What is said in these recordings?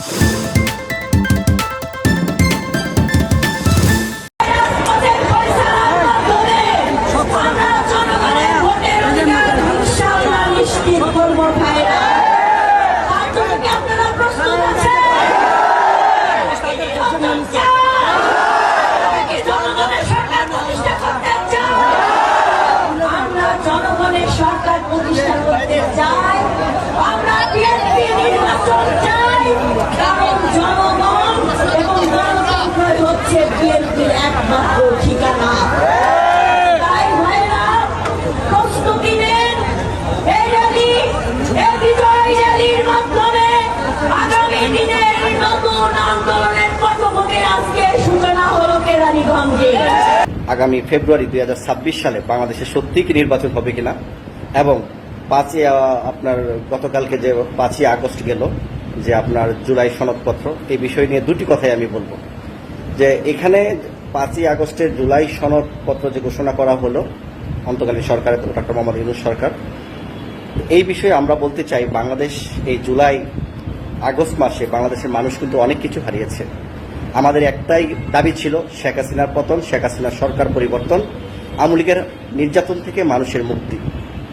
জনগণের হচ্ছে বিএনপির একমাত্র ঠিকানা। আগামী দিনের নতুন হলো কেরানীগঞ্জে। আগামী ফেব্রুয়ারি দুই হাজার ছাব্বিশ সালে বাংলাদেশে সত্যিই কি নির্বাচন হবে কিনা? এবং পাঁচই আপনার গতকালকে যে পাঁচই আগস্ট গেল, যে আপনার জুলাই সনদপত্র, এই বিষয় নিয়ে দুটি কথাই আমি বলব। যে এখানে পাঁচই আগস্টের জুলাই সনদপত্র যে ঘোষণা করা হলো অন্তর্কালীন সরকারের ডক্টর মোহাম্মদ ইউনুস সরকার, এই বিষয়ে আমরা বলতে চাই বাংলাদেশ এই জুলাই আগস্ট মাসে বাংলাদেশের মানুষ কিন্তু অনেক কিছু হারিয়েছে। আমাদের একটাই দাবি ছিল শেখ হাসিনার পতন, শেখ হাসিনার সরকার পরিবর্তন, আওয়ামী লীগের নির্যাতন থেকে মানুষের মুক্তি।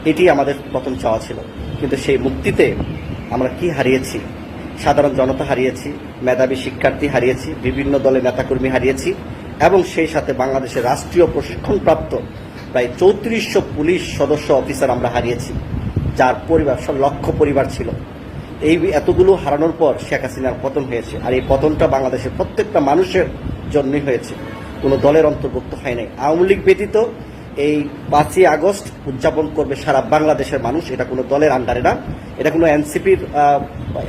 এটি আমাদের প্রথম চাওয়া ছিল। কিন্তু সেই মুক্তিতে আমরা কি হারিয়েছি? সাধারণ জনতা হারিয়েছি, মেধাবী শিক্ষার্থী হারিয়েছি, বিভিন্ন দলের নেতাকর্মী হারিয়েছি, এবং সেই সাথে বাংলাদেশের রাষ্ট্রীয় প্রশিক্ষণপ্রাপ্ত প্রায় চৌত্রিশশো পুলিশ সদস্য অফিসার আমরা হারিয়েছি, যার পরিবার, সব লক্ষ পরিবার ছিল। এই এতগুলো হারানোর পর শেখ হাসিনার পতন হয়েছে, আর এই পতনটা বাংলাদেশের প্রত্যেকটা মানুষের জন্যই হয়েছে। কোনো দলের অন্তর্ভুক্ত হয় নাই। আওয়ামী লীগ ব্যতীত এই পাঁচই আগস্ট উদযাপন করবে সারা বাংলাদেশের মানুষ। এটা কোনো দলের আন্ডারে না। এটা কোনো এনসিপির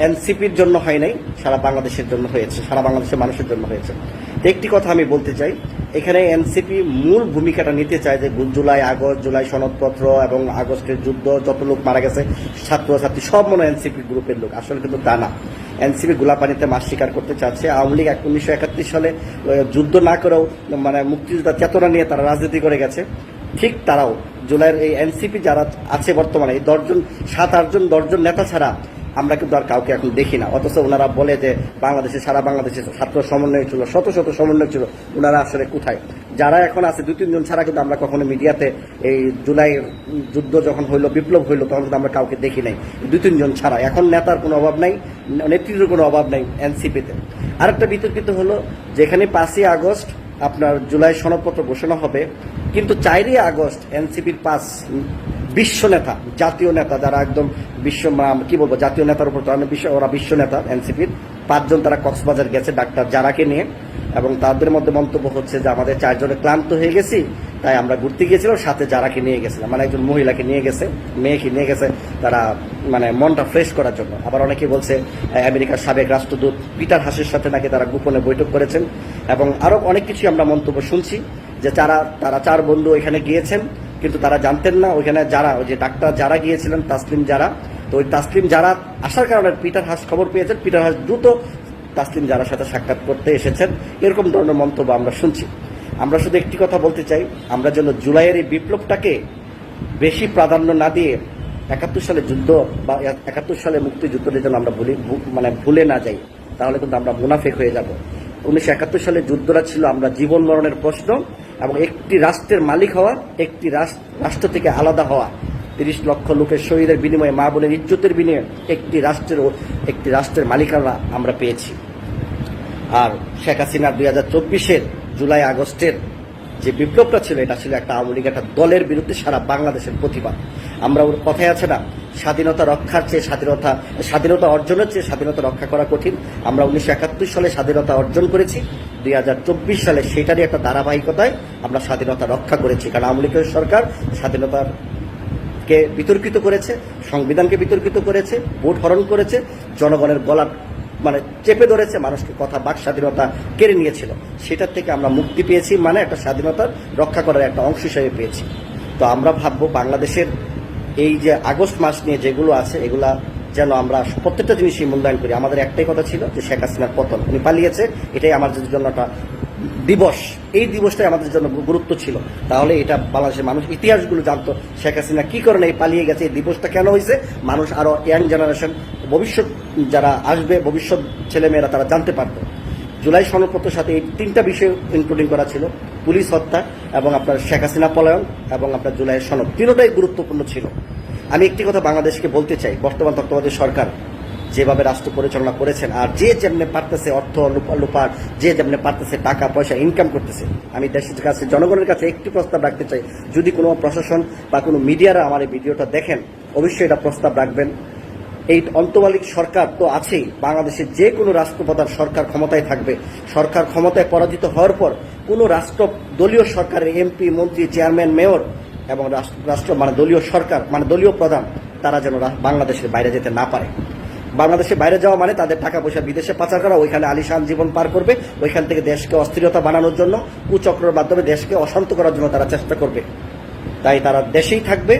এনসিপির জন্য হয় নাই। সারা বাংলাদেশের জন্য হয়েছে। সারা বাংলাদেশের মানুষের জন্য হয়েছে। একটি কথা আমি বলতে চাই, এখানে এনসিপি মূল ভূমিকাটা নিতে চায় যে জুলাই আগস্ট, জুলাই সনদপত্র এবং আগস্টের যুদ্ধ, যত লোক মারা গেছে ছাত্রছাত্রী সব মনে এনসিপি গ্রুপের লোক। আসলে কিন্তু তা না। এনসিপি গোলাপানিতে মাছ শিকার করতে চাচ্ছে। আওয়ামী লীগ উনিশশো একাত্তর সালে যুদ্ধ না করেও মানে মুক্তিযোদ্ধা চেতনা নিয়ে তারা রাজনীতি করে গেছে। ঠিক তারাও জুলাইয়ের এই এনসিপি যারা আছে বর্তমানে, এই দশজন, সাত, আটজন, দশজন নেতা ছাড়া আমরা কিন্তু আর কাউকে এখন দেখি না। অথচ ওনারা বলে যে বাংলাদেশে, সারা বাংলাদেশে ছাত্র সমন্বয় ছিল, শত শত সমন্বয় ছিল, ওনারা আসলে কোথায়? যারা এখন আছে, দুই, তিনজন ছাড়া কিন্তু আমরা কখনো মিডিয়াতে এই জুলাই যুদ্ধ যখন হইল, বিপ্লব হইল, তখন কিন্তু আমরা কাউকে দেখি নাই। দুই, তিনজন ছাড়া। এখন নেতার কোনো অভাব নাই, নেতৃত্বের কোনো অভাব নাই এনসিপিতে। আরেকটা বিতর্কিত হলো, যেখানে পাঁচই আগস্ট আপনার জুলাই সনদপত্র ঘোষণা হবে। কিন্তু চারই আগস্ট এনসিপির পাঁচ বিশ্ব নেতা, জাতীয় নেতা যারা একদম বিশ্ব কি বলব, জাতীয় নেতার উপর বিশ্ব, ওরা বিশ্ব নেতা এনসিপির, পাঁচজন তারা কক্সবাজার গেছে ডাক্তার যারাকে নিয়ে। এবং তাদের মধ্যে মন্তব্য হচ্ছে যে, আমাদের চারজনে ক্লান্ত হয়ে গেছি তাই আমরা ঘুরতে গিয়েছিলাম, সাথে যারাকে নিয়ে গেছিলাম। মানে একজন মহিলাকে নিয়ে গেছে, মেয়েকে নিয়ে গেছে, তারা মানে মনটা ফ্রেশ করার জন্য। আবার অনেকে বলছে আমেরিকার সাবেক রাষ্ট্রদূত পিটার হাসের সাথে নাকি তারা গোপনে বৈঠক করেছেন? এবং আরও অনেক কিছু আমরা মন্তব্য শুনছি, যে যারা তারা চার বন্ধু এখানে গিয়েছেন, কিন্তু তারা জানতেন না। ওইখানে যারা, ওই যে ডাক্তার যারা গিয়েছিলেন, তাসলিম যারা, তো ওই তাসলিম যারা আসার কারণে পিটার হাস খবর পেয়েছেন। পিটার হাস দ্রুত তাসলিম যারার সাথে সাক্ষাৎ করতে এসেছেন। এরকম ধরনের মন্তব্য আমরা শুনছি। আমরা শুধু একটি কথা বলতে চাই, আমরা যেন জুলাইয়ের এই বিপ্লবটাকে বেশি প্রাধান্য না দিয়ে একাত্তর সালে যুদ্ধ বা একাত্তর সালে মুক্তিযুদ্ধটা যেন আমরা ভুলি মানে ভুলে না যাই, তাহলে কিন্তু আমরা মুনাফেক হয়ে যাব। উনিশশো একাত্তর সালে যুদ্ধটা ছিল আমরা জীবন মরণের প্রশ্ন এবং একটি রাষ্ট্রের মালিক হওয়া, একটি রাষ্ট্র থেকে আলাদা হওয়া। তিরিশ লক্ষ লোকের শহীদের বিনিময়ে, মা বোনের ইজ্জতের বিনিময়ে একটি রাষ্ট্রের একটি রাষ্ট্রের মালিকানা আমরা পেয়েছি। আর শেখ হাসিনা দুই হাজার চব্বিশের জুলাই আগস্টের যে বিপ্লবটা ছিল, এটা ছিল একটা আওয়ামী লীগ, একটা দলের বিরুদ্ধে সারা বাংলাদেশের প্রতিবাদ। আমরা ওর কথায় আছে না, স্বাধীনতা রক্ষার চেয়ে স্বাধীনতা স্বাধীনতা অর্জনের চেয়ে স্বাধীনতা রক্ষা করা কঠিন। আমরা উনিশশো একাত্তর সালে স্বাধীনতা অর্জন করেছি, দুই হাজার চব্বিশ সালে সেটারই একটা ধারাবাহিকতায় আমরা স্বাধীনতা রক্ষা করেছি। কারণ আওয়ামী লীগের সরকার স্বাধীনতার কে বিতর্কিত করেছে, সংবিধানকে বিতর্কিত করেছে, ভোট হরণ করেছে, জনগণের গলা মানে চেপে ধরেছে মানুষকে, কথা বাক স্বাধীনতা কেড়ে নিয়েছিল। সেটার থেকে আমরা মুক্তি পেয়েছি মানে একটা স্বাধীনতার রক্ষা করার একটা অংশ হিসেবে পেয়েছি। তো আমরা ভাববো বাংলাদেশের এই যে আগস্ট মাস নিয়ে যেগুলো আছে, এগুলা যেন আমরা প্রত্যেকটা জিনিসই মূল্যায়ন করি। আমাদের একটাই কথা ছিল যে শেখ হাসিনার পতন। উনি পালিয়েছে, এটাই আমার জন্য একটা দিবস। এই দিবসটাই আমাদের জন্য গুরুত্ব ছিল। তাহলে এটা বাংলাদেশের মানুষ ইতিহাসগুলো জানতো, শেখ হাসিনা কি কারণে এই পালিয়ে গেছে, এই দিবসটা কেন হয়েছে? মানুষ আরও ইয়াং জেনারেশন, ভবিষ্যৎ যারা আসবে, ভবিষ্যৎ ছেলেমেয়েরা তারা জানতে পারতো। জুলাই সনদপত্রের সাথে এই তিনটা বিষয় ইনক্লুডিং করা ছিল, পুলিশ হত্যা এবং আপনার শেখ হাসিনা পলায়ন এবং আপনার জুলাইয়ের সনদ। তিনটাই গুরুত্বপূর্ণ ছিল। আমি একটি কথা বাংলাদেশকে বলতে চাই, বর্তমান তত্ত্বাবধায়ক সরকার। যেভাবে রাষ্ট্র পরিচালনা করেছেন আর যে যেমনে পারতেছে অর্থ লুপা- লুপার যে যেমনে পারতেছে টাকা, পয়সা ইনকাম করতেছে, আমি দেশের কাছে জনগণের কাছে একটি প্রস্তাব রাখতে চাই। যদি কোনো প্রশাসন বা কোনো মিডিয়ারা আমার এই ভিডিওটা দেখেন, অবশ্যই এটা প্রস্তাব রাখবেন। এই অন্তর্বালিক সরকার তো আছেই। বাংলাদেশের যে কোনো রাষ্ট্রপ্রধান সরকার ক্ষমতায় থাকবে। সরকার ক্ষমতায় পরাজিত হওয়ার পর কোনো রাষ্ট্র, দলীয় সরকারের এমপি, মন্ত্রী, চেয়ারম্যান, মেয়র এবং রাষ্ট্র মানে দলীয় সরকার মানে দলীয় প্রধান, তারা যেন বাংলাদেশের বাইরে যেতে না পারে। বাংলাদেশের বাইরে যাওয়া মানে তাদের টাকা পয়সা বিদেশে পাচার করা, ওইখানে আলিশান জীবন পার করবে, ওইখান থেকে দেশকে অস্থিরতা বানানোর জন্য, কুচক্রের মাধ্যমে দেশকে অশান্ত করার জন্য তারা চেষ্টা করবে। তাই তারা দেশেই থাকবে,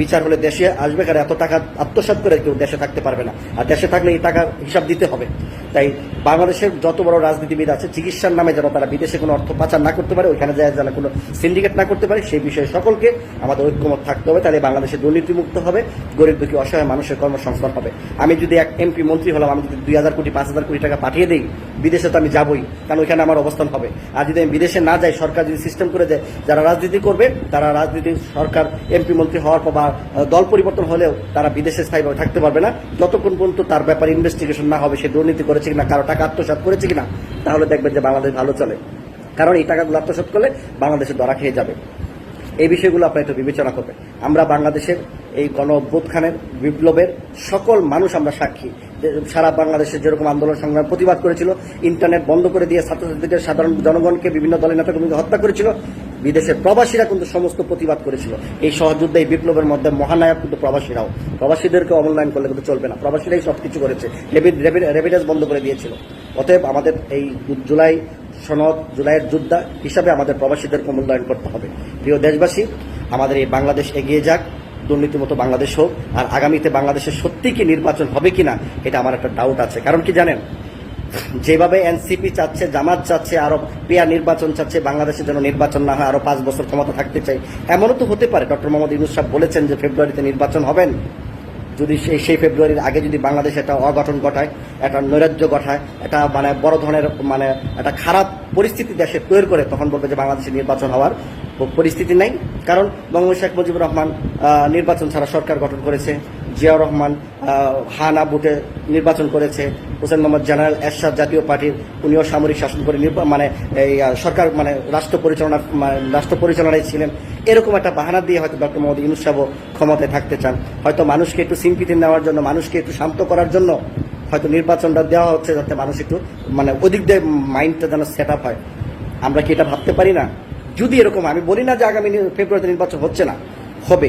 বিচার হলে দেশে আসবে, কারণ এত টাকা আত্মসাত করে কেউ দেশে থাকতে পারবে না। আর দেশে থাকলে এই টাকা হিসাব দিতে হবে। তাই বাংলাদেশের যত বড় রাজনীতিবিদ আছে, চিকিৎসার নামে যেন তারা বিদেশে কোনো অর্থ পাচার না করতে পারে, ওইখানে যায় যেন কোনো সিন্ডিকেট না করতে পারে, সেই বিষয়ে সকলকে আমাদের ঐক্যমত থাকতে হবে। তাহলে বাংলাদেশে দুর্নীতিমুক্ত হবে, গরিব দুঃখী অসহায় মানুষের কর্মসংস্থান হবে। আমি যদি এক এমপি মন্ত্রী হলাম, আমি যদি দুই হাজার কোটি, পাঁচ হাজার কোটি টাকা পাঠিয়ে দিই, বিদেশে তো আমি যাবই, কারণ ওইখানে আমার অবস্থান হবে। আর যদি আমি বিদেশে না যাই, সরকার যদি সিস্টেম করে দেয়, যারা রাজনীতি করবে, তারা রাজনীতি, সরকার এমপি মন্ত্রী হওয়ার পর বা দল পরিবর্তন হলেও তারা বিদেশে স্থায়ীভাবে থাকতে পারবে না। যতক্ষণ পর্যন্ত তার ব্যাপারে ইনভেস্টিগেশন না হবে, সে দুর্নীতি করেছে কিনা, কারও টাকা আত্মসাত করেছে কিনা, তাহলে দেখবেন যে বাংলাদেশ ভালো চলে। কারণ এই টাকাগুলো আত্মসাত করলে বাংলাদেশে ধরা খেয়ে যাবে। এই বিষয়গুলো আপনার একটু বিবেচনা করবে আমরা বাংলাদেশের এই গণ অভ্যুত্থানের বিপ্লবের সকল মানুষ আমরা সাক্ষী। সারা বাংলাদেশে যেরকম আন্দোলন সংগ্রাম প্রতিবাদ করেছিল, ইন্টারনেট বন্ধ করে দিয়ে ছাত্রছাত্রীদের সাধারণ জনগণকে বিভিন্ন দলের নেতাকর্মীকে হত্যা করেছিল, বিদেশের প্রবাসীরা কিন্তু সমস্ত প্রতিবাদ করেছিল। এই সহযুদ্ধে এই বিপ্লবের মধ্যে মহানায়ক কিন্তু প্রবাসীরাও। প্রবাসীদেরকে অবমূল্যায়ন করলে কিন্তু চলবে না। প্রবাসীরাই সবকিছু করেছে। রেভিডেন্স বন্ধ করে দিয়েছিল। অতএব আমাদের এই জুলাই সনদ, জুলাইয়ের যোদ্ধা হিসাবে আমাদের প্রবাসীদেরকে মূল্যায়ন করতে হবে। প্রিয় দেশবাসী, আমাদের এই বাংলাদেশ এগিয়ে যাক। দুর্নীতিমতো বাংলাদেশ হোক, আর আগামীতে বাংলাদেশে সত্যি কি নির্বাচন হবে কিনা, এটা আমার একটা ডাউট আছে। কারণ কি জানেন? যেভাবে এনসিপি চাচ্ছে, জামাত চাচ্ছে, আরও পেয়ার নির্বাচন চাচ্ছে, বাংলাদেশে যেন নির্বাচন না হয়, আরও পাঁচ বছর ক্ষমতা থাকতে চাই, এমনও তো হতে পারে। ডক্টর মোহাম্মদ ইউনুস সাহেব বলেছেন যে ফেব্রুয়ারিতে নির্বাচন হবেন। যদি সেই সেই ফেব্রুয়ারির আগে যদি বাংলাদেশ একটা অগঠন ঘটায়, একটা নৈরাজ্য ঘটায় এটা মানে বড় ধরনের মানে একটা খারাপ পরিস্থিতি দেশে তৈরি করে, তখন বলবে যে বাংলাদেশে নির্বাচন হওয়ার পরিস্থিতি নাই। কারণ বঙ্গবন্ধু শেখ মুজিবুর রহমান নির্বাচন ছাড়া সরকার গঠন করেছে। জিয়াউর রহমান হানা বুটে নির্বাচন করেছে। হোসেন মোহাম্মদ জেনারেল এরশাদ জাতীয় পার্টির, উনিও সামরিক শাসন করে মানে এই সরকার মানে রাষ্ট্র পরিচালনা মানে রাষ্ট্র পরিচালনায় ছিলেন। এরকম একটা বাহানা দিয়ে হয়তো ডক্টর মোহাম্মদ ইউনুস সাহেব ক্ষমতায় থাকতে চান। হয়তো মানুষকে একটু সিম্পিতি নেওয়ার জন্য, মানুষকে একটু শান্ত করার জন্য হয়তো নির্বাচনটা দেওয়া হচ্ছে, যাতে মানুষ একটু মানে ওদিক দিয়ে মাইন্ডটা যেন সেট আপ হয়। আমরা কি এটা ভাবতে পারি না? যদি এরকম, আমি বলি না যে আগামী ফেব্রুয়ারিতে নির্বাচন হচ্ছে না, হবে